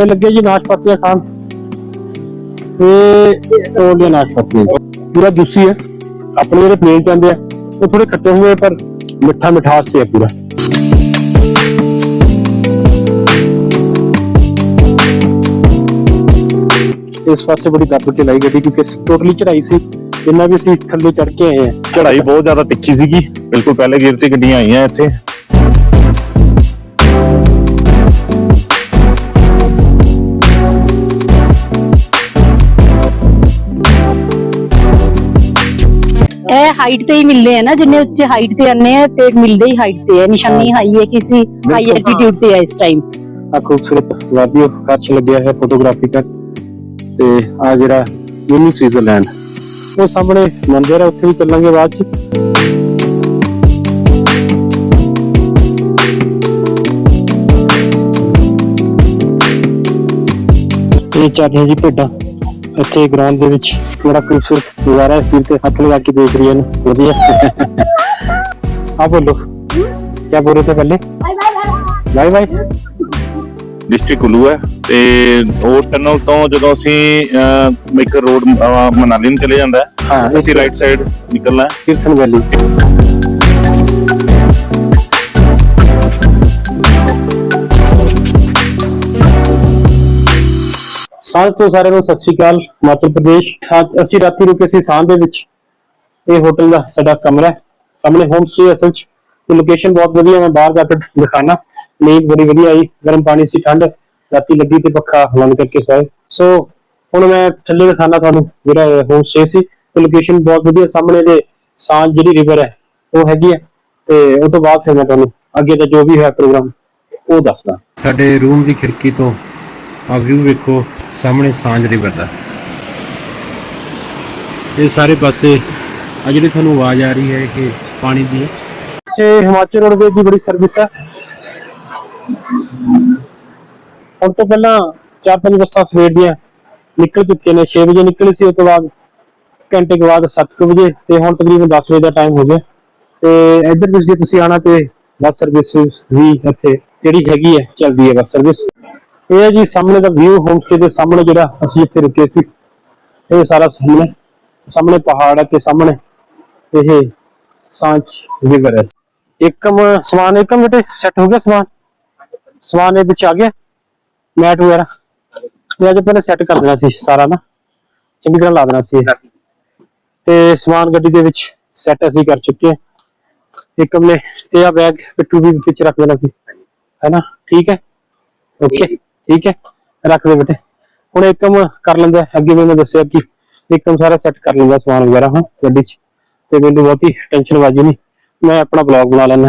ਇਹ ਲੱਗੇ ਜੀ ਨਾਸ਼ਪਾਤੀਆਂ ਖਾਣ। ਤੇ ਤੋੜ ਲਿਆ ਪੂਰਾ ਜੂਸੀ ਹੈ। ਆਪਣੇ ਜਿਹੜੇ ਪਲੇਨ ਜਾਂਦੇ ਆ, ਉਹ ਥੋੜੇ ਖੱਟੇ ਹੋਏ ਪਰ ਮਿੱਠਾ ਮਿਠਾਸ ਸੀ ਪੂਰਾ। ਇਸ ਪਾਸੇ ਬੜੀ ਦੱਬ ਕੇ ਲਾਈ ਗੱਡੀ, ਕਿਉਂਕਿ ਟੋਟਲੀ ਚੜਾਈ ਸੀ। ਜਿੰਨਾ ਵੀ ਅਸੀਂ ਥੱਲੇ ਚੜ ਕੇ ਆਏ ਆ। ਚੜਾਈ ਬਹੁਤ ਜ਼ਿਆਦਾ ਤਿੱਖੀ ਸੀਗੀ। ਬਿਲਕੁਲ ਪਹਿਲੇ ਗੇਰ ਤੇ ਗੱਡੀਆਂ ਆਈਆਂ ਇੱਥੇ। ਹਾਈਟ ਤੇ ਹੀ ਮਿਲਦੇ ਆ ਨਾ ਜਿੰਨੇ ਉੱਚੇ ਹਾਈਟ ਤੇ ਆਨੇ ਆ ਤੇ ਮਿਲਦੇ ਹੀ ਹਾਈਟ ਤੇ ਹੈ ਨਿਸ਼ਾਨੀ ਹਾਈ ਹੈ ਕਿਸੇ ਹਾਈ ਬਿਲਕੁਲ। ਐਲਟੀਟਿਊਡ ਤੇ ਹੈ ਇਸ ਟਾਈਮ ਆ ਖੂਬਸੂਰਤ ਵਾਦੀ ਆਫ ਖਰਚ ਲੱਗਿਆ ਹੈ ਫੋਟੋਗ੍ਰਾਫੀ ਦਾ ਤੇ ਆ ਜਿਹੜਾ ਮਿਨੀ ਸਵਿਟਜ਼ਰਲੈਂਡ ਉਹ ਸਾਹਮਣੇ ਮੰਦਿਰ ਹੈ ਉੱਥੇ ਵੀ ਚੱਲਾਂਗੇ ਬਾਅਦ ਚ। ਇਹ ਚੱਲ ਰਹੀ ਜੀ ਭੇਡਾਂ। ਇੱਥੇ ਗਰਾਊਂਡ ਦੇ ਵਿੱਚ ਬੜਾ ਖੂਬਸੂਰਤ ਨਜ਼ਾਰਾ ਹੈ ਸਿਰ ਤੇ ਹੱਥ ਲਗਾ ਕੇ ਦੇਖ ਰਹੀਆਂ ਨੇ ਵਧੀਆ। ਆ ਬੋਲੋ। ਕੀ ਬੋਲ ਰਹੇ ਥੇ ਪਹਿਲੇ? Bye bye. ਡਿਸਟ੍ਰਿਕਟ ਕੁੱਲੂ ਹੈ ਤੇ ਉਹ ਟਨਲ ਤੋਂ ਜਦੋਂ ਅਸੀਂ ਇੱਕ ਰੋਡ ਮਨਾਲੀ ਨੂੰ ਚਲੇ ਜਾਂਦਾ ਹੈ ਹਾਂ ਅਸੀਂ ਰਾਈਟ ਸਾਈਡ ਨਿਕਲਣਾ ਹੈ। ਕੀਰਤਨ ਵੈਲੀ ਸਾਂਝ ਤੋਂ ਸਾਰਿਆਂ ਨੂੰ ਸਤਿ ਸ਼੍ਰੀ ਅਕਾਲ, ਹਿਮਾਚਲ ਪ੍ਰਦੇਸ਼। ਅਸੀਂ ਰਾਤੀ ਰੁਕੇ ਸੀ ਸਾਂਝ ਦੇ ਵਿੱਚ। ਇਹ ਹੋਟਲ ਦਾ ਸਾਡਾ ਕਮਰਾ ਸਾਹਮਣੇ ਹੋਮ ਸਟੇ ਅਸਲ ਚ। ਤੇ ਲੋਕੇਸ਼ਨ ਬਹੁਤ ਵਧੀਆ ਮੈਂ ਬਾਹਰ ਜਾ ਕੇ ਦਿਖਾਣਾ। ਨੀਂਦ ਬੜੀ ਵਧੀਆ ਆਈ। ਗਰਮ ਪਾਣੀ ਸੀ, ਠੰਡ। ਰਾਤੀ ਲੱਗੀ ਤੇ ਪੱਖਾ ਬੰਦ ਕਰਕੇ ਸੋਏ। ਸੋ ਹੁਣ ਮੈਂ ਥੱਲੇ ਦਿਖਾਣਾ ਤੁਹਾਨੂੰ ਜਿਹੜਾ ਹੋਮ ਸਟੇ ਸੀ। ਤੇ ਲੋਕੇਸ਼ਨ ਬਹੁਤ ਵਧੀਆ। ਸਾਹਮਣੇ ਦੇ ਸਾਂਝ ਜਿਹੜੀ ਰਿਵਰ ਹੈ, ਉਹ ਹੈਗੀ ਹੈ। ਤੇ ਉਹ ਤੋਂ ਬਾਅਦ ਫਿਰ ਮੈਂ ਤੁਹਾਨੂੰ ਅੱਗੇ ਦਾ ਜੋ ਵੀ ਹੈ ਪ੍ਰੋਗਰਾਮ ਉਹ ਦੱਸਦਾ। ਸਾਡੇ ਰੂਮ ਦੀ ਖਿੜਕੀ ਤੋਂ ਆ ਵਿਊ ਵੇਖੋ। ਸਾਹਮਣੇ ਸਾਂਝ ਰਿਵਰ ਦਾ ਇਹ ਸਾਰੇ ਪਾਸੇ ਆ ਜਿਹੜੀ ਤੁਹਾਨੂੰ ਆਵਾਜ਼ ਆ ਰਹੀ ਹੈ, ਇਹ ਪਾਣੀ ਦੀ ਤੇ ਹਿਮਾਚਲ ਰੋਡਵੇਜ਼ ਦੀ ਬੜੀ ਸਰਵਿਸ ਹੈ ਹੁਣ ਤੋਂ ਪਹਿਲਾਂ ਚਾਰ ਪੰਜ ਬੱਸਾਂ ਸਵੇਰ ਦੀਆਂ ਨਿਕਲ ਚੁੱਕੀਆਂ ਨੇ। 6 ਵਜੇ ਨਿਕਲੀ ਸੀ, ਉਸ ਤੋਂ ਬਾਅਦ ਘੰਟੇ ਕੇ ਬਾਅਦ 7 ਵਜੇ ਤੇ ਹੁਣ ਤਕਰੀਬਨ 10 ਵਜੇ ਦਾ ਟਾਈਮ ਹੋ ਗਿਆ। ਤੇ ਇੱਧਰ ਜੇ ਤੁਸੀਂ ਆਣਾ ਤੇ ਬੱਸ ਸਰਵਿਸ ਵੀ ਇੱਥੇ ਜਿਹੜੀ ਹੈਗੀ ਹੈ, ਚੱਲਦੀ ਹੈ ਬੱਸ ਸਰਵਿਸ ਇਹ ਜੀ ਸਾਹਮਣੇ ਦਾ ਵਿਊ ਹੋਮ ਦੇ ਸਾਹਮਣੇ ਜਿਹੜਾ ਅਸੀਂ ਇੱਥੇ ਰੁਕੇ ਸੀ। ਇਹ ਸਾਰਾ ਸਾਹਮਣੇ ਸਾਹਮਣੇ ਪਹਾੜ ਹੈ ਤੇ ਸਾਹਮਣੇ ਇਹ ਸਾਂਚ ਰਿਵਰ ਹੈ। ਇੱਕਮ ਸਮਾਨ ਇੱਕਮ ਬੇਟੇ ਸੈੱਟ ਹੋ ਗਿਆ ਸਮਾਨ? ਸਮਾਨ ਇਹ ਵਿੱਚ ਆ ਗਿਆ ਮੈਟ ਵਗੈਰਾ। ਇਹ ਅੱਜ ਪਹਿਲਾਂ ਸੈੱਟ ਕਰ ਦੇਣਾ ਸੀ ਸਾਰਾ ਨਾ। ਚੰਗੀ ਤਰ੍ਹਾਂ ਲਾ ਦੇਣਾ ਸੀ ਤੇ ਸਮਾਨ ਗੱਡੀ ਦੇ ਵਿੱਚ ਸੈੱਟ ਅਸੀਂ ਕਰ ਚੁੱਕੇ ਹਾਂ। ਇੱਕਮ ਨੇ, ਤੇ ਆ ਬੈਗ ਪਿੱਟੂ ਵੀ ਵਿੱਚ ਰੱਖ ਦੇਣਾ ਸੀ। ਹੈਨਾ ਠੀਕ ਹੈ? ਓਕੇ ਠੀਕ ਹੈ? ਰੱਖ ਦੇ ਬੇਟੇ। ਹੁਣ ਇੱਕਮ ਕਰ ਲੈਂਦਾ ਅੱਗੇ ਵੀ ਮੈਂ ਦੱਸਿਆ ਕਿ ਇੱਕਮ ਸਾਰਾ ਸੈੱਟ ਕਰ ਲੈਂਦਾ ਸਮਾਨ ਵਗੈਰਾ ਹਾਂ ਗੱਡੀ 'ਚ। ਤੇ ਮੈਨੂੰ ਬਹੁਤੀ ਟੈਨਸ਼ਨ ਬਾਜੀ ਨਹੀਂ। ਮੈਂ ਆਪਣਾ ਬਲੌਗ ਬਣਾ ਲੈਣਾ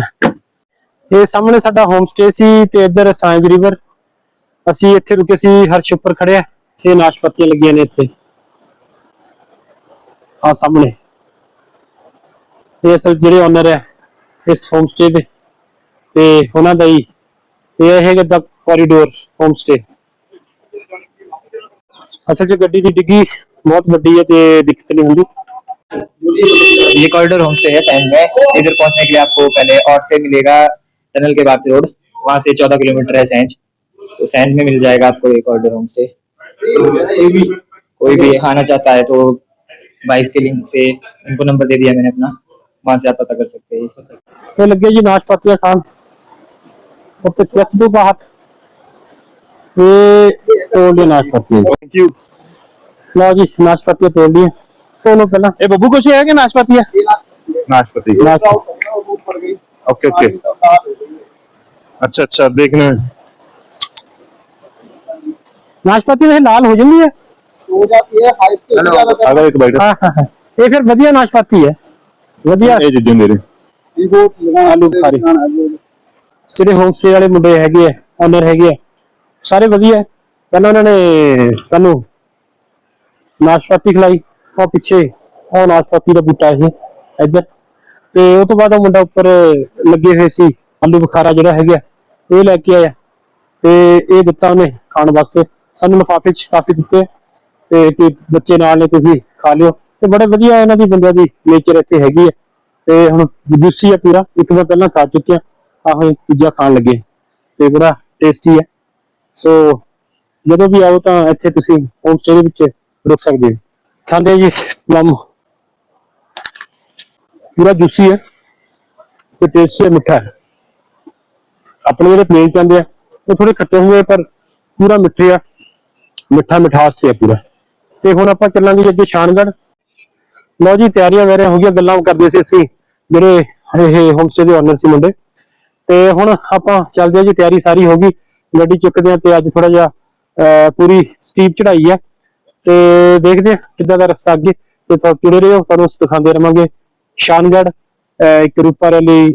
ਇਹ ਸਾਹਮਣੇ ਸਾਡਾ ਹੋਮ ਸਟੇ ਸੀ ਤੇ ਇੱਧਰ ਸਾਂਝ ਰਿਵਰ ਅਸੀਂ ਇੱਥੇ ਰੁਕੇ ਸੀ, ਹਰਸ਼ ਉੱਪਰ ਖੜਿਆ ਇਹ ਨਾਸ਼ਪਾਤੀਆਂ ਲੱਗੀਆਂ ਨੇ ਇੱਥੇ। ਆ ਸਾਹਮਣੇ। ਇਹ ਅਸਲ ਜਿਹੜੇ ਓਨਰ ਹੈ ਇਸ ਹੋਮ ਸਟੇ ਦੇ। ਤੇ ਉਹਨਾਂ ਦਾ ਹੀ। ਇਹ ਹੈਗਾ ਕੋਰੀਡੋਰ ਹੋਮ ਸਟੇ ਅਸਲ 'ਚ ਗੱਡੀ ਦੀ ਡਿੱਗੀ ਬਹੁਤ ਵੱਡੀ ਹੈ ਤੇ ਦਿੱਕਤ ਨਹੀਂ ਹੁੰਦੀ ये कॉरिडोर होम स्टे है सैंज में इधर पहुंचने के लिए आपको पहले ऑट से मिलेगा टनल के बाद से रोड वहां से चौदह किलोमीटर है सैंज तो सैंज में मिल जाएगा आपको ये कॉरिडोर होम स्टे कोई भी आना चाहता है तो बाईस के लिंक से उनको नंबर दे दिया मैंने अपना वहां से आप पता कर सकते हैं ਇਹ ਲੱਗੇ ਜੀ ਨਾਸ਼ਪਾਤੀਆਂ ਖਾਣ ਉੱਤੇ ਕਿਸ ਤੋਂ ਬਾਹਰ ਇਹ ਤੋੜ ਲਿਆ ਨਾਸ਼ਪਾਤੀਆਂ ਥੈਂਕ ਯੂ ਲਓ ਜੀ ਨਾਸ਼ਪਾਤੀਆਂ ਤੋੜ ਲਈਆਂ ਤੋੜੋ ਪਹਿਲਾਂ ਇਹ ਬੱਬੂ ਕੁਛ ਹੈ ਕਿ ਨਾਸ਼ਪਾਤੀ ਹੈ ਨਾਸ਼ਪਾਤੀ ਨਾਸ਼- ओके ओके अच्छा अच्छा देखना ਨਾਸ਼ਪਾਤੀ ਵੈਸੇ ਲਾਲ ਹੋ ਜਾਂਦੀ ਹੈ सादा एक बाइट ਹਾਂ ਹਾਂ ਹਾਂ। ਇਹ ਫਿਰ ਵਧੀਆ ਨਾਸ਼ਪਾਤੀ ਹੈ ਵਧੀਆ ये चीजें मेरे ਆਲੂ ਬੁਖਾਰੇ ਜਿਹੜੇ ਹੋਮ ਸਟੇ ਵਾਲੇ ਮੁੰਡੇ ਹੈਗੇ ਆ ਓਨਰ ਹੈਗੇ ਆ ਸਾਰੇ ਵਧੀਆ ਹੈ। ਪਹਿਲਾਂ ਉਹਨਾਂ ਨੇ ਸਾਨੂੰ ਨਾਸ਼ਪਾਤੀ ਖਿਲਾਈ, ਉਹ ਪਿੱਛੇ ਉਹ ਨਾਸ਼ਪਾਤੀ ਦਾ ਬੂਟਾ ਇਹ ਇੱਧਰ। ਤੇ ਉਹ ਤੋਂ ਬਾਅਦ ਉਹ ਮੁੰਡਾ ਉੱਪਰ ਲੱਗੇ ਹੋਏ ਸੀ, ਆਲੂ ਬੁਖਾਰਾ ਜਿਹੜਾ ਹੈਗਾ, ਇਹ ਲੈ ਕੇ ਆਇਆ। ਤੇ ਇਹ ਦਿੱਤਾ ਉਹਨੇ ਖਾਣ ਵਾਸਤੇ। ਸਾਨੂੰ ਲਿਫਾਫੇ 'ਚ ਕਾਫੀ ਦਿੱਤੇ। ਤੇ ਕਿ ਬੱਚੇ ਨਾਲ ਨੇ ਤੁਸੀਂ ਖਾ ਲਿਓ। ਤੇ ਬੜੇ ਵਧੀਆ ਇਹਨਾਂ ਦੀ ਬੰਦਿਆਂ ਦੀ ਨੇਚਰ ਇੱਥੇ ਹੈਗੀ ਹੈ। ਤੇ ਹੁਣ ਜੂਸੀ ਆ ਪੂਰਾ, ਇੱਕ ਮੈਂ ਪਹਿਲਾਂ ਖਾ ਚੁੱਕਿਆ। ਆਹ ਹੁਣ ਦੂਜਾ ਖਾਣ ਲੱਗੇ। ਤੇ ਬੜਾ ਟੇਸਟੀ ਹੈ। ਸੋ ਜਦੋਂ ਵੀ ਆਓ ਤਾਂ ਇੱਥੇ ਤੁਸੀਂ ਹੋਮ ਸਟੇ ਦੇ ਵਿੱਚ ਰੁਕ ਸਕਦੇ ਹੋ। ਖਾਂਦੇ ਜੀ ਪਲਮ ਪੂਰਾ ਜੂਸੀ ਹੈ ਤੇ ਟੇਸਟੀ ਮਿੱਠਾ ਹੈ। ਆਪਣੇ ਜਿਹੜੇ ਪਲੇਨ ਚਾਹੁੰਦੇ ਆ, ਉਹ ਥੋੜੇ ਖੱਟੇ ਹੋਏ ਪਰ ਪੂਰਾ ਮਿੱਠੇ ਆ। ਮਿੱਠਾ ਮਿਠਾਸ ਸੀ ਪੂਰਾ। ਤੇ ਹੁਣ ਆਪਾਂ ਚੱਲਾਂਗੇ ਜੀ ਅੱਗੇ ਸ਼ਾਨਗੜ ਲਓ ਜੀ, ਤਿਆਰੀਆਂ ਵਗੈਰਾ ਹੋ ਗਈਆਂ, ਗੱਲਾਂ ਕਰਦੇ ਸੀ ਅਸੀਂ ਜਿਹੜੇ ਇਹ ਹੋਮ ਸਟੇ ਦੇ ਓਨਰ ਸੀ ਮੁੰਡੇ। ਤੇ ਹੁਣ ਆਪਾਂ ਚੱਲਦੇ ਆ ਜੀ, ਤਿਆਰੀ ਸਾਰੀ ਹੋ ਗਈ। ਗੱਡੀ ਚੁੱਕਦੇ ਆ ਤੇ ਅੱਜ ਥੋੜਾ ਜਿਹਾ ਪੂਰੀ ਸਟੀਪ ਚੜਾਈ ਆ ਤੇ ਦੇਖਦੇ ਆ ਕਿੱਦਾਂ ਦਾ ਰਸਤਾ ਅੱਗੇ। ਤੇ ਸਭ ਜੁੜੇ ਰਹੋ ਸਾਨੂੰ ਦਿਖਾਉਂਦੇ ਰਵਾਂਗੇ। ਸ਼ਾਨਗੜ ਇੱਕ ਰੂਪਾ ਰੈਲੀ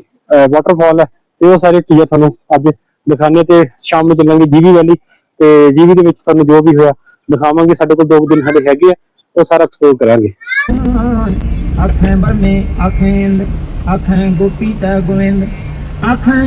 ਵਾਟਰਫਾਲ ਹੈ। ਤੇ ਉਹ ਸਾਰੀਆਂ ਚੀਜ਼ਾਂ ਤੁਹਾਨੂੰ ਅੱਜ ਦਿਖਾਣੇ ਤੇ ਸ਼ਾਮ ਨੂੰ ਚੱਲਾਂਗੇ ਜੀਵੀ ਵੈਲੀ। ਤੇ ਜੀਵੀ ਦੇ ਵਿੱਚ ਤੁਹਾਨੂੰ ਜੋ ਵੀ ਹੋਇਆ ਦਿਖਾਵਾਂਗੇ। ਸਾਡੇ ਕੋਲ ਦੋ ਦਿਨ ਹਲੇ ਹੈਗੇ ਆ, ਉਹ ਸਾਰਾ ਐਕਸਪਲੋਰ ਕਰਾਂਗੇ। ਆਖਾਂ ਬਰਮੇ, ਆਖਾਂ ਆਖਾਂ ਗੋਪੀ ਤਾ ਗੋਵਿੰਦ, ਆਖਾਂ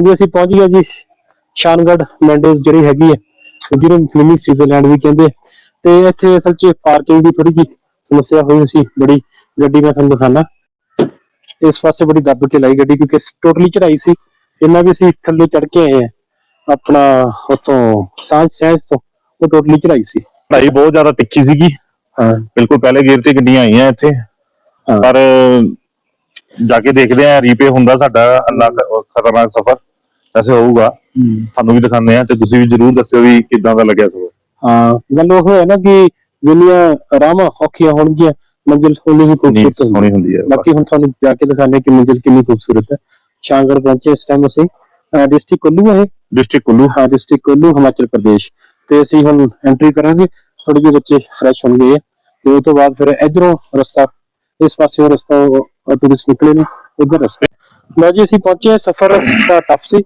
ਹਾਂਜੀ ਅਸੀਂ ਪਹੁੰਚ ਗਏ ਜੀ ਸ਼ਾਨਗੜ੍ਹ ਮੈਂਡੋਜ਼ ਜਿਹੜੀ ਹੈਗੀ ਹੈ ਜਿਹਨੂੰ ਫਿਲਮੀ ਸਵਿਟਜ਼ਰਲੈਂਡ ਵੀ ਕਹਿੰਦੇ। ਤੇ ਇੱਥੇ ਅਸਲ 'ਚ ਪਾਰਕਿੰਗ ਦੀ ਥੋੜੀ ਜੀ ਸਮੱਸਿਆ ਹੋਈ ਸੀ ਬੜੀ ਗੱਡੀ ਮੈਂ ਤੁਹਾਨੂੰ ਦਿਖਾਣਾ ਇਸ ਪਾਸੇ ਬੜੀ ਦੱਬ ਕੇ ਲਾਈ ਗੱਡੀ ਕਿਉਂਕਿ ਟੋਟਲੀ ਚੜਾਈ ਸੀ। ਜਿੰਨਾ ਵੀ ਅਸੀਂ ਥੱਲੇ ਚੜ ਕੇ ਆਏ ਆ ਆਪਣਾ ਉਤੋਂ ਸਾਂਝ ਸੈਂਸ ਤੋਂ ਉਹ ਟੋਟਲੀ ਚੜਾਈ ਸੀ। ਪੜਾਈ ਬਹੁਤ ਜ਼ਿਆਦਾ ਤਿੱਖੀ ਸੀਗੀ। ਹਾਂ। ਬਿਲਕੁਲ ਪਹਿਲੇ ਗੇਅਰ ਤੇ ਗੱਡੀਆਂ ਆਈਆਂ ਇੱਥੇ। ਪਰ ਜਾ ਕੇ ਦੇਖਦੇ ਆ ਰੀਪੇ ਹੁੰਦਾ ਸਾਡਾ ਅੱਲਾ ਖਤਰਨਾਕ ਸਫ਼ਰ। ਵੈਸੇ ਹੋਊਗਾ। ਤੁਹਾਨੂੰ ਵੀ ਦਿਖਾਉਂਦੇ ਆ ਤੇ ਤੁਸੀਂ ਵੀ ਜਰੂਰ ਦੱਸਿਓ ਵੀ ਕਿਦਾਂ ਦਾ ਲੱਗਿਆ ਸਫ਼ਰ ਹਾਂ ਗੱਲ ਉਹ ਹੈ ਨਾ ਕਿ ਦੁਨੀਆ ਰਾਮਾ ਔਖੀਆਂ ਹੋਣਗੀਆਂ ਮੰਜ਼ਿਲ ਉਨੀ ਹੀ ਖੂਬਸੂਰਤ। ਸੋਹਣੀ ਹੁੰਦੀ ਹੈ। ਬਾਕੀ ਹੁਣ ਤੁਹਾਨੂੰ ਜਾ ਕੇ ਦਿਖਾਣੇ ਕਿ ਮੰਜ਼ਿਲ ਕਿੰਨੀ ਖੂਬਸੂਰਤ ਹੈ। ਸ਼ਾਨਗੜ੍ਹ ਪਹੁੰਚੇ ਇਸ ਟਾਈਮ ਅਸੀਂ। ਡਿਸਟ੍ਰਿਕਟ ਕੁੱਲੂ ਹੈ? ਡਿਸਟ੍ਰਿਕਟ ਕੁੱਲੂ। ਹਾਂ ਡਿਸਟ੍ਰਿਕਟ ਕੁੱਲੂ ਹਿਮਾਚਲ ਪ੍ਰਦੇਸ਼। ਤੇ ਅਸੀਂ ਹੁਣ ਐਂਟਰੀ ਕਰਾਂਗੇ। ਥੋੜੇ ਜਿਹੇ ਬੱਚੇ ਫਰੈਸ਼ ਹੋਣਗੇ ਤੇ ਉਸ ਤੋਂ ਬਾਅਦ ਫਿਰ ਇਧਰੋਂ ਰਸਤਾ ਇਸ ਪਾਸੇ ਰਸਤਾ ਟੂਰਿਸਟ ਨਿਕਲੇ ਨੇ। ਉਧਰ ਰਸਤਾ। ਲਓ ਜੀ ਅਸੀਂ ਪਹੁੰਚੇ ਸਫ਼ਰ ਦਾ ਟਫ ਸੀ।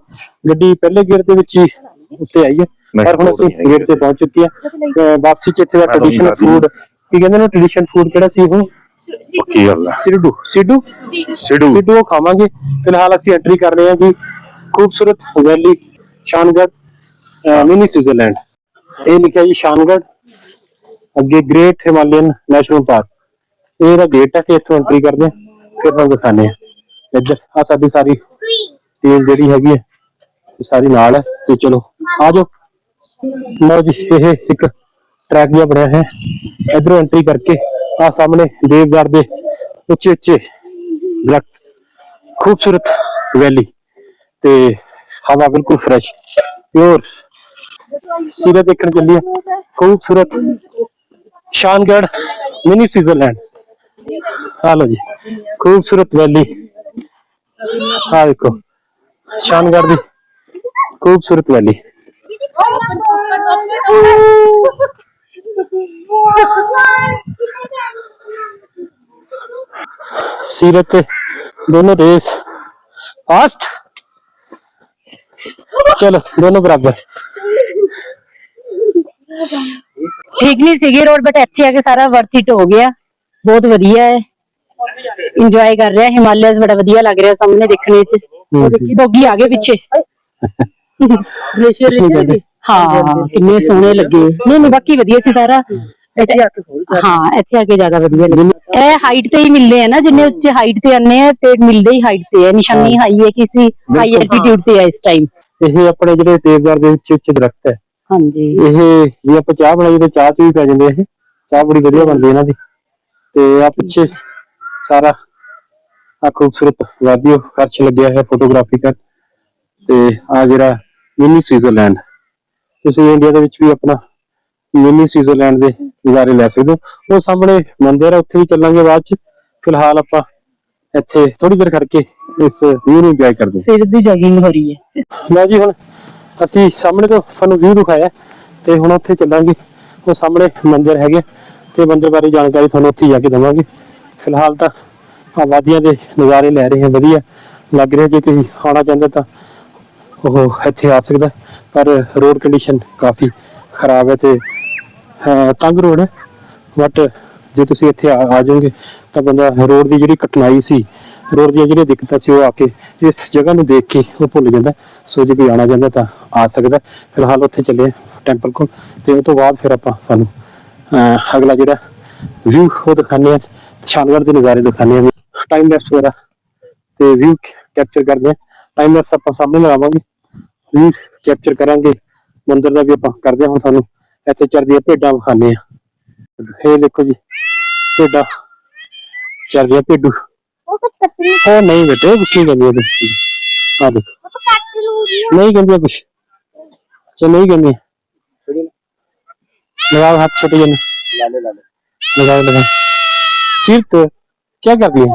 ਗੱਡੀ ਪਹਿਲੇ ਗੇਅਰ ਦੇ ਵਿੱਚ ਹੀ ਉੱਤੇ ਆਈ ਹੈ। ਪਰ ਹੁਣ ਅਸੀਂ ਗੇਅਰ ਤੇ ਪਹੁੰਚ ਚੁੱਕੀ ਹੈ। ਵਾਪਸੀ ਚ ਇੱਥੇ ਦਾ ਟ੍ਰੈਡੀਸ਼ਨਲ ਫੂਡ ਕੀ ਕਹਿੰਦੇ ਨੇ ਟ੍ਰੈਡੀਸ਼ਨਲ ਫੂਡ ਕਿਹੜਾ ਸੀ ਉਹ? ਸਿਰਡੂ ਸਿਡੂ। ਸਿੱਧੂ ਉਹ ਖਾਵਾਂਗੇ। ਫਿਲਹਾਲ ਅਸੀਂ ਐਂਟਰੀ ਕਰ ਰਹੇ ਹਾਂ ਜੀ ਖੂਬਸੂਰਤ ਵੈਲੀ ਸ਼ਾਨਗੜ੍ਹ ਮਿਨੀ ਸਵਿਟਜ਼ਰਲੈਂਡ ਇਹ ਲਿਖਿਆ ਜੀ ਸ਼ਾਨਗੜ੍ਹ ਅੱਗੇ ਗ੍ਰੇਟ ਹਿਮਾਲਯਨ ਨੈਸ਼ਨਲ ਪਾਰਕ ਇਹ ਇਹਦਾ ਗੇਟ ਹੈ ਤੇ ਇੱਥੋਂ ਐਂਟਰੀ ਕਰਦੇ ਹਾਂ। ਫਿਰ ਤੁਹਾਨੂੰ ਦਿਖਾਣੇ ਆ ਇੱਧਰ ਆ ਸਾਡੀ ਸਾਰੀ ਟੀਮ ਜਿਹੜੀ ਹੈਗੀ ਹੈ, ਇਹ ਸਾਰੀ ਨਾਲ ਹੈ, ਤੇ ਚਲੋ, ਆ ਜਾਓ। ਲਓ ਜੀ, ਇਹ ਇੱਕ ਟਰੈਕ ਜਿਹਾ ਬਣਿਆ ਹੈ। ਇਧਰੋਂ ਐਂਟਰੀ ਕਰਕੇ ਆ ਸਾਹਮਣੇ ਦੇਵਦਾਰ ਦੇ ਉੱਚੇ ਉੱਚੇ ਦਰਖਤ, ਖੂਬਸੂਰਤ ਵੈਲੀ ਤੇ ਹਵਾ ਬਿਲਕੁਲ ਫਰੈਸ਼ ਪਿਓਰ ਸੀਰਾ ਦੇਖਣ ਚੱਲੀਏ, ਖੂਬਸੂਰਤ ਸ਼ਾਨਗੜ੍ਹ ਮਿਨੀ ਸਵਿਟਜ਼ਰਲੈਂਡ ਆ ਲੋ ਜੀ, ਖੂਬਸੂਰਤ ਵੈਲੀ हाँ देखो शानदार दी खूबसूरत वाली सीरत दोनों रेस फास्ट चलो दोनों बराबर ठीक नहीं सी रोड बट इतने आके सारा वर्थिट हो गया बहुत वाइया है ਇੰਜੋਏ ਕਰ ਰਿਹਾ ਹਿਮਾਲਿਆਸ ਬੜਾ ਵਧੀਆ ਲੱਗ ਰਿਹਾ ਸਾਹਮਣੇ ਦੇਖਣੇ ਚ ਉਹ ਦੇਖੀ ਡੋਗੀ ਆ ਗਏ ਪਿੱਛੇ ਕੁਛ ਨਹੀਂ ਕਹਿੰਦੇ ਹਾਂ ਕਿੰਨੇ ਸੋਹਣੇ ਲੱਗੇ ਨਹੀਂ ਨਹੀਂ ਬਾਕੀ ਵਧੀਆ ਸੀ ਸਾਰਾ ਇੱਥੇ ਆ ਕੇ ਹਾਂ ਇੱਥੇ ਆ ਕੇ ਜ਼ਿਆਦਾ ਵਧੀਆ ਲੱਗੇ ਇਹ ਹਾਈਟ ਤੇ ਹੀ ਮਿਲਦੇ ਆ ਨਾ ਜਿੰਨੇ ਉੱਚੇ ਹਾਈਟ ਤੇ ਆਨੇ ਆ ਤੇ ਮਿਲਦੇ ਹੀ ਹਾਈਟ ਤੇ ਹੈ ਨਿਸ਼ਾਨੀ ਹਾਈ ਹੈ ਕਿਸੇ ਹਾਈ ਐਲਟੀਟਿਊਡ ਤੇ ਹੈ ਇਸ ਟਾਈਮ ਇਹ ਆਪਣੇ ਜਿਹੜੇ ਦੇਵਦਾਰ ਦੇ ਉੱਚੇ ਉੱਚੇ ਦਰਖਤ ਹੈ ਹਾਂਜੀ ਇਹ ਜੇ ਆਪਾਂ ਚਾਹ ਬਣਾਈਏ ਤਾਂ ਚਾਹ ਚ ਵੀ ਪੈ ਜਾਂਦੇ ਆ ਇਹ ਚਾਹ ਬੜੀ ਵਧੀਆ ਬਣਦੀ ਹੈ ਇਹਨਾਂ ਦੀ ਤੇ ਆ ਪਿੱਛੇ ਸਾਰਾ ਆ ਖੂਬਸੂਰਤ ਵਾਦੀਓ ਖਰਚ ਲੱਗਿਆ ਹੈ ਫੋਟੋਗ੍ਰਾਫੀ ਕਰ ਤੇ ਆ ਜਿਹੜਾ ਮਿਨੀ ਸਵਿਟਜ਼ਰਲੈਂਡ ਤੁਸੀਂ ਇੰਡੀਆ ਦੇ ਵਿੱਚ ਵੀ ਆਪਣਾ ਮਿਨੀ ਸਵਿਟਜ਼ਰਲੈਂਡ ਦੇ ਨਜ਼ਾਰੇ ਲੈ ਸਕਦੇ ਹੋ। ਉਹ ਸਾਹਮਣੇ ਮੰਦਿਰ ਹੈ ਉੱਥੇ ਵੀ ਚੱਲਾਂਗੇ ਬਾਅਦ ਚ। ਫਿਲਹਾਲ ਆਪਾਂ ਇੱਥੇ ਥੋੜੀ ਦੇਰ ਕਰਕੇ ਇਸ ਵਿਊ ਨੂੰ ਇੰਜੋਏ ਕਰਦੇ ਹਾਂ। ਸਿਰ ਦੀ ਜੋਗਿੰਗ ਹੋ ਰਹੀ ਹੈ। ਲਓ ਜੀ ਹੁਣ ਅਸੀਂ ਸਾਹਮਣੇ ਤੋਂ ਤੁਹਾਨੂੰ ਵਿਊ ਦਿਖਾਇਆ ਤੇ ਹੁਣ ਉੱਥੇ ਚੱਲਾਂਗੇ। ਉਹ ਸਾਹਮਣੇ ਮੰਦਿਰ ਹੈਗੇ ਤੇ ਮੰਦਿਰ ਬਾਰੇ ਜਾਣਕਾਰੀ ਤੁਹਾਨੂੰ ਉੱਥੇ ਜਾ ਕੇ ਦਵਾਂਗੇ। ਫਿਲਹਾਲ ਤਾਂ ਆਬਾਦੀਆਂ ਦੇ ਨਜ਼ਾਰੇ ਲੈ ਰਹੇ ਹਾਂ ਵਧੀਆ ਲੱਗ ਰਿਹਾ ਜੇ ਕੋਈ ਆਉਣਾ ਚਾਹੁੰਦਾ ਤਾਂ ਉਹ ਇੱਥੇ ਆ ਸਕਦਾ ਪਰ ਰੋਡ ਕੰਡੀਸ਼ਨ ਕਾਫੀ ਖਰਾਬ ਹੈ ਤੇ ਤੰਗ ਰੋਡ ਹੈ ਬਟ ਜੇ ਤੁਸੀਂ ਇੱਥੇ ਆ ਆ ਜਾਓਗੇ ਤਾਂ ਬੰਦਾ ਰੋਡ ਦੀ ਜਿਹੜੀ ਕਠਿਨਾਈ ਸੀ ਰੋਡ ਦੀਆਂ ਜਿਹੜੀਆਂ ਦਿੱਕਤਾਂ ਸੀ ਉਹ ਆ ਕੇ ਇਸ ਜਗ੍ਹਾ ਨੂੰ ਦੇਖ ਕੇ ਉਹ ਭੁੱਲ ਜਾਂਦਾ ਸੋ ਜੇ ਕੋਈ ਆਣਾ ਚਾਹੁੰਦਾ ਤਾਂ ਆ ਸਕਦਾ ਫਿਲਹਾਲ ਉੱਥੇ ਚੱਲੇ ਟੈਂਪਲ ਕੋਲ ਤੇ ਉਸ ਤੋਂ ਬਾਅਦ ਫਿਰ ਆਪਾਂ ਤੁਹਾਨੂੰ ਅਹ, ਅਗਲਾ ਜਿਹੜਾ ਵਿਊ ਉਹ ਦਿਖਾਣੇ ਆ ਸ਼ਾਨਦਾਰ ਦੇ ਨਜ਼ਾਰੇ ਦਿਖਾਣੇ ਆ ਟਾਈਮ ਲੈਪਸ ਵਗੈਰਾ ਤੇ ਵਿਊ ਕੈਪਚਰ ਕਰਦੇ ਆ ਟਾਈਮ ਲੈਪਸ ਆਪਾਂ ਸਾਹਮਣੇ ਲਗਾਵਾਂਗੇ ਵਿਊ ਕੈਪਚਰ ਕਰਾਂਗੇ ਮੰਦਰ ਦਾ ਵੀ ਆਪਾਂ ਕਰਦੇ ਹਾਂ ਹੁਣ ਸਾਨੂੰ ਇੱਥੇ ਚਰਦੀਆਂ ਭੇਡਾਂ ਵਿਖਾਣੇ ਆ ਇਹ ਦੇਖੋ ਜੀ ਭੇਡਾਂ ਚਰਦੀਆਂ ਭੇਡੂ ਉਹ ਨਹੀਂ ਬੇਟੇ ਕੁਛ ਨਹੀਂ ਕਹਿੰਦੀ ਇਹਦੇ ਆ ਦੇਖ ਨਹੀਂ ਕਹਿੰਦੀ ਕੁਛ ਚਲ ਨਹੀਂ ਕਹਿੰਦੀ ਲਗਾਓ ਹੱਥ ਛੋਟੇ ਜਿਹੇ ਲਾਲੇ ਲਾਲੇ ਲਗਾਓ ਲਗਾਓ सिरत तो क्या कर दिया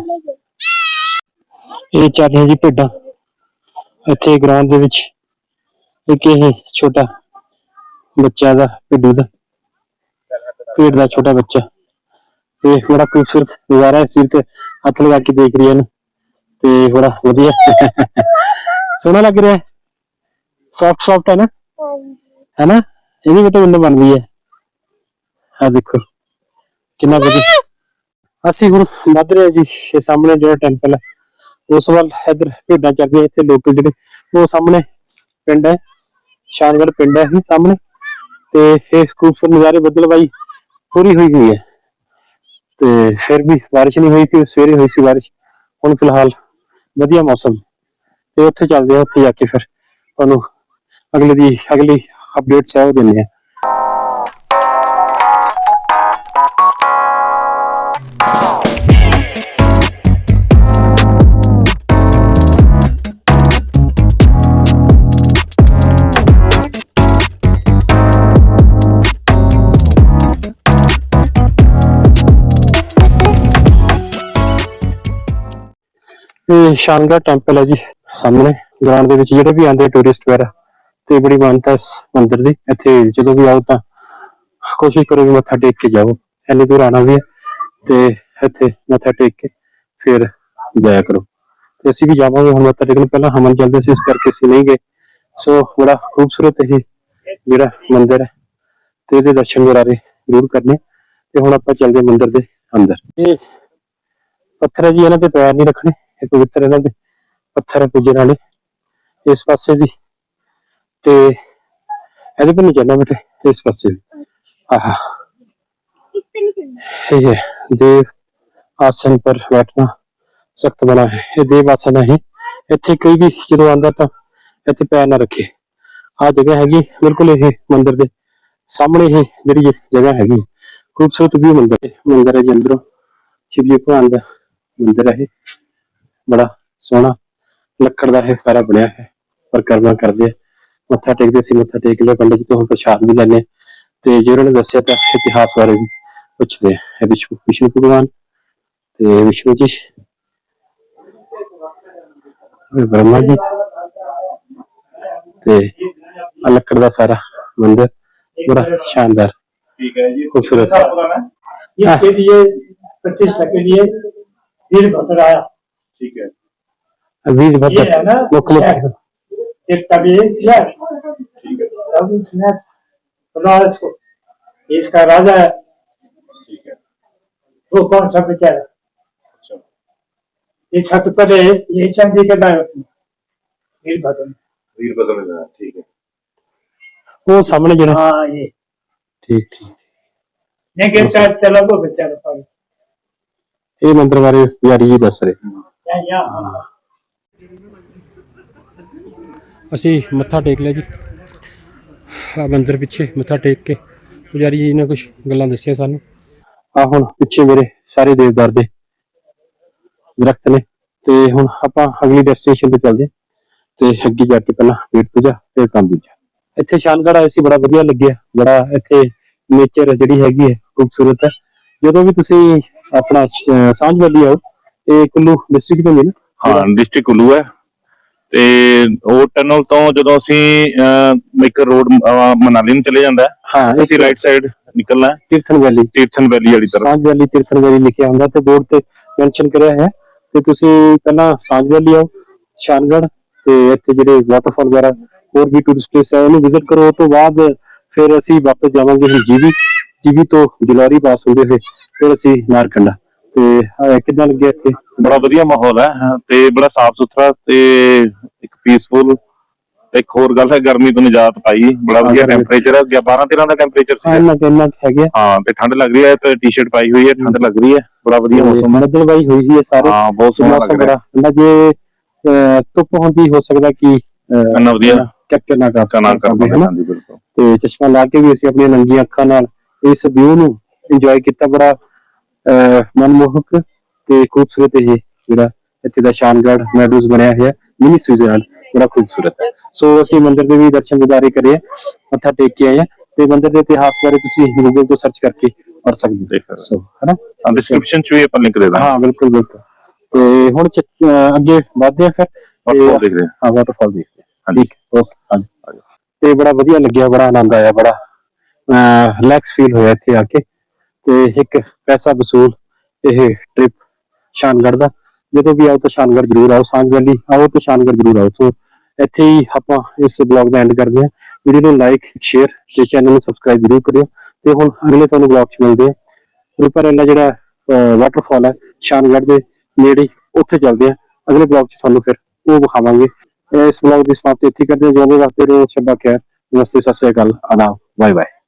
चल रही जी भेडा इतने ग्राउंड एक छोटा बच्चा था भेडू का भेड़ का छोटा बच्चा। बड़ा खूबसूरत नज़ारा है सिरत हथ लगा के देख रही है बड़ा वादिया सोहना लग रहा है। सॉफ्ट सॉफ्ट है ना? है ना? ये बेटा तो बन गई है। हाँ देखो। कि ਅਸੀਂ ਹੁਣ ਵੱਧ ਰਹੇ ਜੀ ਇਹ ਸਾਹਮਣੇ ਜਿਹੜਾ ਟੈਂਪਲ ਹੈ, ਉਸ ਵੱਲ ਇਧਰ ਭੇਡਾਂ ਚੱਲਦੀਆਂ ਇੱਥੇ ਲੋਕਲ ਜਿਹੜੇ, ਉਹ ਸਾਹਮਣੇ ਪਿੰਡ ਹੈ, ਸ਼ਾਨਗੜ੍ਹ ਪਿੰਡ ਹੈ ਇਹ ਸਾਹਮਣੇ, ਤੇ ਇਹ ਖੂਬਸੂਰਤ ਨਜ਼ਾਰੇ ਬੱਦਲਵਾਈ ਪੂਰੀ ਹੋਈ ਹੋਈ ਹੈ। ਤੇ ਫਿਰ ਵੀ ਬਾਰਿਸ਼ ਨਹੀਂ ਹੋਈ ਕਿ ਸਵੇਰੇ ਹੋਈ ਸੀ ਬਾਰਿਸ਼, ਹੁਣ ਫਿਲਹਾਲ ਵਧੀਆ ਮੌਸਮ, ਤੇ ਉੱਥੇ ਚੱਲਦੇ ਆ ਉੱਥੇ ਜਾ ਕੇ ਫਿਰ ਤੁਹਾਨੂੰ ਅਗਲੇ ਦੀ ਅਗਲੀ ਅਪਡੇਟਸ ਹੈ ਉਹ ਦਿੰਦੇ ਆ ਇਹ ਸ਼ਾਨਗੜ੍ਹ ਟੈਂਪਲ ਹੈ ਜੀ ਸਾਹਮਣੇ, ਗਰਾਊਂਡ ਦੇ ਵਿੱਚ ਜਿਹੜੇ ਵੀ ਆਉਂਦੇ ਟੂਰਿਸਟ ਵਗੈਰਾ, ਤੇ ਬੜੀ ਮਾਨਤਾ ਇਸ ਮੰਦਿਰ ਦੀ, ਇੱਥੇ ਜਦੋਂ ਵੀ ਆਓ ਤਾਂ ਕੋਸ਼ਿਸ਼ ਕਰੋ ਵੀ ਮੱਥਾ ਟੇਕ ਕੇ ਜਾਓ, ਇੰਨੀ ਦੂਰ ਆਣਾ ਵੀ ਹੈ, ਤੇ ਇੱਥੇ ਮੱਥਾ ਟੇਕ ਕੇ ਫਿਰ ਜਾਇਆ ਕਰੋ। ਤੇ ਅਸੀਂ ਵੀ ਜਾਵਾਂਗੇ ਹੁਣ ਮੱਥਾ ਟੇਕਣ, ਪਹਿਲਾਂ ਹਮਨ ਚੱਲਦੇ ਸੀ, ਇਸ ਕਰਕੇ ਅਸੀਂ ਨਹੀਂ ਗਏ। ਸੋ ਬੜਾ ਖੂਬਸੂਰਤ ਇਹ ਜਿਹੜਾ ਮੰਦਿਰ ਹੈ, ਤੇ ਇਹਦੇ ਦਰਸ਼ਨ ਕਰਾਰੇ ਜ਼ਰੂਰ ਕਰਨੇ, ਤੇ ਹੁਣ ਆਪਾਂ ਚੱਲਦੇ ਮੰਦਿਰ ਦੇ ਅੰਦਰ। ਇਹ ਪੱਥਰ ਹੈ ਜੀ, ਇਹਨਾਂ ਤੇ ਪੈਰ ਨਹੀਂ ਰੱਖਣੇ। ਇਹ ਪਵਿੱਤਰ ਇਹਨਾਂ ਦੇ ਪੱਥਰ ਪੂਜਣ ਵਾਲੇ ਇਸ ਪਾਸੇ ਵੀ। ਤੇ ਇਹਦੇ ਪਰ ਨਹੀਂ ਚੱਲਣਾ ਇਸ ਪਾਸੇ ਵੀ। ਆਹਾ। ਇਸ ਤੇ ਨਹੀਂ ਇਹ ਦੇਵ ਆਸਨ ਪਰ ਬੈਠਣਾ ਸਖਤ ਬਣਾ ਹੈ। ਇਹ ਦੇਵ ਆਸਨ ਹੈ। ਇੱਥੇ ਕੋਈ ਵੀ ਜਦੋਂ ਆਂਦਾ ਤਾਂ ਇੱਥੇ ਪੈਰ ਨਾ ਰੱਖੇ। ਆ ਜਗ੍ਹਾ ਹੈਗੀ ਬਿਲਕੁਲ ਇਹ ਮੰਦਿਰ ਦੇ ਸਾਹਮਣੇ ਇਹ ਜਿਹੜੀ ਜਗ੍ਹਾ ਹੈਗੀ ਖੂਬਸੂਰਤ ਵੀ ਮੰਦਿਰ ਹੈ। ਮੰਦਿਰ ਹੈ ਜੀ ਅੰਦਰੋਂ। ਸ਼ਿਵ ਜੀ ਭਗਵਾਨ ਦਾ ਮੰਦਿਰ ਹੈ ਬੜਾ ਸੋਹਣਾ ਲੱਕੜ ਦਾ ਇਹ ਸਾਰਾ ਬਣਿਆ ਹੈ ਪਰਿਕਰਮਾ ਕਰਦੇ ਆ ਮੱਥਾ ਟੇਕਦੇ ਸੀ ਮੱਥਾ ਟੇਕ ਲਿਆ ਪੰਡਿਤ ਜੀ ਤੋਂ ਪ੍ਰਸ਼ਾਦ ਵੀ ਲੈਣੇ ਤੇ ਜੇ ਉਹਨਾਂ ਨੇ ਦੱਸਿਆ ਤਾਂ ਇਤਿਹਾਸ ਬਾਰੇ ਵੀ ਪੁੱਛਦੇ ਆ ਇਹ ਵਿਸ਼ਨੂੰ ਵਿਸ਼ਨੂੰ ਭਗਵਾਨ ਤੇ ਵਿਸ਼ਨੂੰ ਜੀ ਇਹ ਬ੍ਰਹਮਾ ਜੀ ਤੇ ਆਹ ਲੱਕੜ ਦਾ ਸਾਰਾ ਮੰਦਿਰ ਬੜਾ ਸ਼ਾਨਦਾਰ ਠੀਕ ਹੈ ਜੀ खूबसूरत है। हाँ। इसके लिए प्रतिष्ठा के लिए वीरभद्र आया ठीक है। तो ये अभी मुख्यमंत्री इसका भी इसको इसका राजा है। ठीक है। वो कौन सा बेचारा है? अच्छा। ये छत पर ये चंदी के दाए वीरभद्र वीरभद्र में ठीक है। वो सामने जो हाँ ये। ठीक ठीक नहीं गिरता चला वो बेचारा ये मंत्र बारे यार ये दस रहे। हम्म। ਅਸੀਂ ਮੱਥਾ ਟੇਕ ਲਿਆ ਜੀ। ਆ ਮੰਦਿਰ ਪਿੱਛੇ ਮੱਥਾ ਟੇਕ ਕੇ ਪੁਜਾਰੀ ਜੀ ਨੇ ਕੁਝ ਗੱਲਾਂ ਦੱਸੀਆਂ ਸਾਨੂੰ। ਆ ਹੁਣ ਪਿੱਛੇ ਮੇਰੇ ਸਾਰੇ ਦੇਵਦਾਰ ਦੇ ਦਰਖਤ ਨੇ ਤੇ ਹੁਣ ਆਪਾਂ ਅਗਲੀ ਡੈਸਟੀਨੇਸ਼ਨ ਤੇ ਚੱਲਦੇ ਤੇ ਅੱਗੇ ਜਾ ਕੇ ਪਹਿਲਾਂ ਪੇਟ ਪੂਜਾ, ਫਿਰ ਕੰਮ ਦੂਜਾ। ਇੱਥੇ ਸ਼ਾਨਗੜ ਆਏ ਸੀ, ਬੜਾ ਵਧੀਆ ਲੱਗਿਆ। ਬੜਾ ਇੱਥੇ ਨੇਚਰ ਜਿਹੜੀ ਹੈਗੀ ਹੈ, ਖੂਬਸੂਰਤ ਹੈ। ਜਦੋਂ ਵੀ ਤੁਸੀਂ ਆਪਣਾ ਸਾਂਝ ਵੈਲੀ ਆਓ ਇਹ ਕੁੱਲੂ ਡਿਸਟ੍ਰਿਕਟ ਤੋਂ ਮਿਲ ਹਾਂ ਡਿਸਟ੍ਰਿਕਟ ਕੁੱਲੂ ਹੈ। ਤੇ ਉਹ ਟਨਲ ਤੋਂ ਜਦੋਂ ਅਸੀਂ ਇੱਕ ਰੋਡ ਮਨਾਲੀ ਨੂੰ ਚਲੇ ਜਾਂਦਾ ਹੈ, ਅਸੀਂ ਰਾਈਟ ਸਾਈਡ ਨਿਕਲਣਾ ਤੀਰਥਨ ਵੈਲੀ ਤੀਰਥਨ ਵੈਲੀ ਵਾਲੀ ਤਰਫ। ਸਾਂਝ ਵੈਲੀ ਤੀਰਥਨ ਵੈਲੀ ਲਿਖਿਆ ਹੁੰਦਾ ਤੇ ਬੋਰਡ ਤੇ ਮੈਂਸ਼ਨ ਕਰਿਆ ਹੈ। ਤੇ ਤੁਸੀਂ ਪਹਿਲਾਂ ਸਾਂਝ ਵੈਲੀ ਆਓ ਸ਼ਾਨਗੜ ਤੇ ਇੱਥੇ ਜਿਹੜੇ ਵਾਟਰਫਾਲ ਵਗੈਰਾ ਹੋਰ ਵੀ ਟੂਰਿਸਟ ਪਲੇਸ ਹੈ ਉਹਨੂੰ ਵਿਜ਼ਿਟ ਕਰੋ। ਤੋਂ ਬਾਅਦ ਫਿਰ ਅਸੀਂ ਵਾਪਸ ਜਾਵਾਂਗੇ ਜੀਵੀ। ਜੀਵੀ ਤੋਂ ਜੁਲਾਰੀ ਪਾਸ ਹੁੰਦੇ ਹੋਏ ਫਿਰ ਅਸੀਂ ਨਾਰਕੰਡਾ ਤੇ ਕਿੱਦਾਂ ਲੱਗਿਆ ਇੱਥੇ? ਬੜਾ ਵਧੀਆ ਮਾਹੌਲ ਹੈ ਹਾਂ, ਤੇ ਬੜਾ ਸਾਫ਼ ਸੁਥਰਾ ਤੇ ਇੱਕ ਪੀਸਫੁਲ ਇੱਕ ਹੋਰ ਗੱਲ ਹੈ ਗਰਮੀ ਤੋਂ ਨਿਜਾਤ ਪਾਈ ਬੜਾ ਵਧੀਆ ਟੈਂਪਰੇਚਰ ਹੈ 12 13 ਦਾ ਟੈਂਪਰੇਚਰ ਹਾਂ ਸੀ ਇੰਨਾ ਇੰਨਾ ਹੈਗਾ। ਹਾਂ ਤੇ ਠੰਡ ਲੱਗ ਰਹੀ ਹੈ ਤੇ ਟੀ-ਸ਼ਰਟ ਪਾਈ ਹੋਈ ਹੈ ਠੰਡ ਲੱਗ ਰਹੀ ਹੈ ਬੜਾ ਵਧੀਆ ਮੌਸਮ ਹੈ। ਬੱਦਲ ਬਾਈ ਹੋਈ ਹੈ ਸਾਰੇ। ਹਾਂ ਬਹੁਤ ਸੋਹਣਾ ਲੱਗ ਰਿਹਾ। ਠੰਡਾ ਜੇ ਧੁੱਪ ਹੁੰਦੀ ਹੋ ਸਕਦਾ ਕਿ ਇੰਨਾ ਵਧੀਆ। ਕੈਪਚਰ ਨਾ ਕਰ ਕਨਾ ਕਰ ਪਾਉਂਦੇ, ਹਨਾ? ਹਾਂਜੀ ਬਿਲਕੁਲ। ਤੇ ਚਸ਼ਮਾ ਲਾ ਕੇ ਵੀ ਅਸੀਂ ਆਪਣੀਆਂ ਨੰਗੀਆਂ ਅੱਖਾਂ ਨਾਲ ਇਸ ਵਿਊ ਨੂੰ ਇੰਜੋਏ ਕੀਤਾ। ਬੜਾ ਮਨਮੋਹਕ ਤੇ ਖੂਬਸੂਰਤ ਇਹ ਜਿਹੜਾ ਇੱਥੇ ਦਾ ਸ਼ਾਨਗੜ ਮੈਡੋਜ਼ ਬਣਿਆ ਹੋਇਆ ਮਿਨੀ ਸਵਿਟਜ਼ਰਲੈਂਡ ਬੜਾ ਖੂਬਸੂਰਤ ਹੈ। ਸੋ ਅਸੀਂ ਮੰਦਿਰ ਦੇ ਵੀ ਦਰਸ਼ਨ ਦਿਦਾਰੇ ਕਰੇ ਆ, ਮੱਥਾ ਟੇਕ ਕੇ ਆਏ ਆ ਤੇ ਮੰਦਿਰ ਦੇ ਇਤਿਹਾਸ ਬਾਰੇ ਤੁਸੀਂ ਗੂਗਲ ਤੋਂ ਸਰਚ ਕਰਕੇ ਪੜ ਸਕਦੇ ਹੋ। ਸੋ ਹਨਾ? ਹਾਂ ਡਿਸਕ੍ਰਿਪਸ਼ਨ ਚ ਵੀ ਆਪਾਂ ਲਿੰਕ ਦੇ ਦਾਂਗੇ। ਹਾਂ ਬਿਲਕੁਲ ਬਿਲਕੁਲ। ਤੇ ਹੁਣ ਅੱਗੇ ਵਧਦੇ ਆ ਫਿਰ। ਵਾਟਰਫਾਲ ਦੇਖ ਰਹੇ ਹਾਂ। ਹਾਂ ਵਾਟਰਫਾਲ ਦੇਖਦੇ ਹਾਂ। ਠੀਕ ਓਕੇ ਹਾਂਜੀ। ਤੇ ਬੜਾ ਵਧੀਆ ਲੱਗਿਆ ਬੜਾ ਆਨੰਦ ਆਇਆ ਬੜਾ ਰਿਲੈਕਸ ਫੀਲ ਹੋਇਆ ਇੱਥੇ ਆ ਕੇ। ਤੇ ਇੱਕ ਪੈਸਾ ਵਸੂਲ ਇਹ ਟ੍ਰਿਪ ਸ਼ਾਨਗੜ ਦਾ। ਜਦੋਂ ਵੀ ਆਓ ਤਾਂ ਸ਼ਾਨਗੜ ਜ਼ਰੂਰ ਆਓ, ਸਾਂਝ ਵੈਲੀ ਆਓ ਤਾਂ ਸ਼ਾਨਗੜ ਜ਼ਰੂਰ ਆਓ। ਸੋ ਇੱਥੇ ਹੀ ਆਪਾਂ ਇਸ ਬਲੌਗ ਦਾ ਐਂਡ ਕਰਦੇ ਹਾਂ। ਵੀਡੀਓ ਨੂੰ ਲਾਈਕ ਸ਼ੇਅਰ ਤੇ ਚੈਨਲ ਨੂੰ ਸਬਸਕ੍ਰਾਈਬ ਜ਼ਰੂਰ ਕਰਿਓ। ਤੇ ਹੁਣ ਅਗਲੇ ਤੁਹਾਨੂੰ ਬਲੌਗ 'ਚ ਮਿਲਦੇ ਆ ਰੂਪਰੇਲਾ ਜਿਹੜਾ ਵਾਟਰਫਾਲ ਹੈ ਸ਼ਾਨਗੜ ਦੇ ਨੇੜੇ ਉੱਥੇ ਚੱਲਦੇ ਆ ਅਗਲੇ ਬਲੌਗ 'ਚ ਤੁਹਾਨੂੰ ਫਿਰ ਉਹ ਵਿਖਾਵਾਂਗੇ। ਇਸ ਬਲੌਗ ਦੀ ਸਮਾਪਤੀ ਇੱਥੇ ਕਰਦੇ ਹਾਂ। ਜੋ ਵੀ ਵਾਸਤੇ ਰੋ ਛੱਡਾ ਕੇ ਨਮਸਤੇ, ਸਤਿ ਸ਼੍ਰੀ ਅਕਾਲ। ਆਦਾਬ। Bye bye